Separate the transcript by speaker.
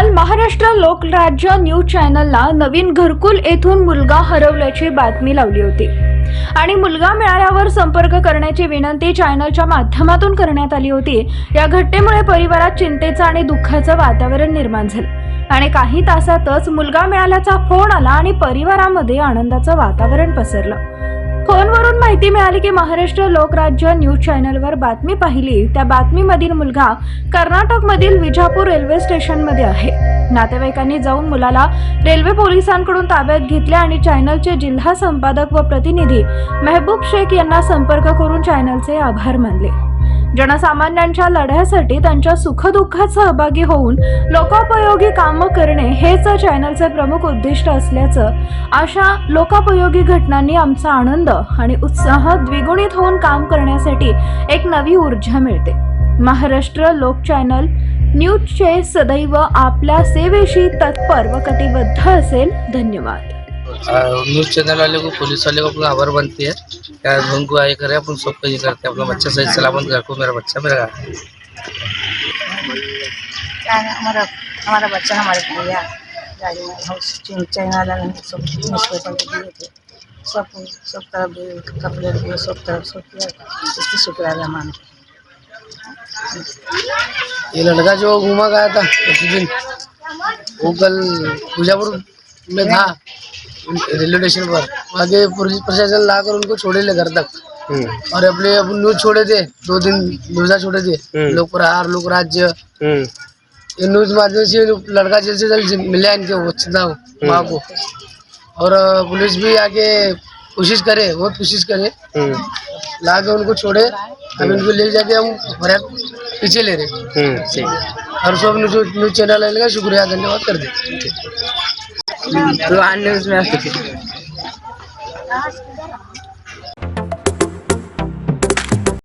Speaker 1: काल महाराष्ट्र लोकराज्य न्यूज चॅनलला नवीन घरकुल येथून मुलगा हरवल्याची बातमी लावली होती. आणि मुलगा मिळाल्यावर संपर्क करण्याची विनंती चॅनलच्या माध्यमातून करण्यात आली होती. या घटनेमुळे परिवारात चिंतेचं आणि दुःखाचं वातावरण निर्माण झालं. आणि काही तासातच मुलगा मिळाल्याचा फोन आला आणि परिवारामध्ये आनंदाचं वातावरण पसरलं. फोनवरून माहिती मिळाली की महाराष्ट्र लोकराज्य न्यूज चॅनलवर बातमी पाहिली. त्या बातमीमधील मुलगा कर्नाटकमधील विजापूर रेल्वे स्टेशनमध्ये आहे. नातेवाईकांनी जाऊन मुलाला रेल्वे पोलिसांकडून ताब्यात घेतले आणि चॅनलचे जिल्हा संपादक व प्रतिनिधी मेहबूब शेख यांना संपर्क करून चॅनलचे आभार मानले. जनसामान्यांच्या लढ्यासाठी त्यांच्या सुखदुःखात सहभागी होऊन लोकोपयोगी कामं करणे हेच चॅनलचे प्रमुख उद्दिष्ट असल्याचं अशा लोकोपयोगी घटनांनी आमचा आनंद आणि उत्साह द्विगुणित होऊन काम करण्यासाठी एक नवी ऊर्जा मिळते. महाराष्ट्र लोक चॅनल न्यूजचे सदैव आपल्या सेवेशी तत्पर व कटिबद्ध असेल. धन्यवाद.
Speaker 2: न्यूज़ चैनल वाले को पुलिस वाले को अपना आभार बनती है क्या उनको आए करे अपन सबको ये करते हैं अपना बच्चा सही सलामत घर को मेरा बच्चा मेरा
Speaker 3: हमारा हमारा बच्चा हमारे भैया गाड़ी में हम चिन- वाला सब न्यूज़पेपर दिए थे। सब सब तरफ़ कपड़े दिए सब तरफ़ सब किया। इसकी शुक्रिया मानते
Speaker 4: ये लड़का जो घूमा गया था उसी दिन वो कल बीजापुर में था। रेलवे स्टेशन पर। आगे पुलिस प्रशासन लाकर उनको छोड़े ले घर तक। और अपने अपन न्यूज़ छोड़े थे दो दिन न्यूजा छोड़े थे। लोक प्रहार लोक राज्य। ये न्यूज़ माध्यम से लड़का जल्द से जल्द मिला इनके था माँ को और पुलिस भी आके कोशिश करे बहुत कोशिश करे। ला के उनको छोड़े। अब इनको ले जाके हम फरियाद पीछे ले रहे और सब न्यूज न्यूज चैनल वाले का शुक्रिया धन्यवाद कर दे
Speaker 5: न्यूज में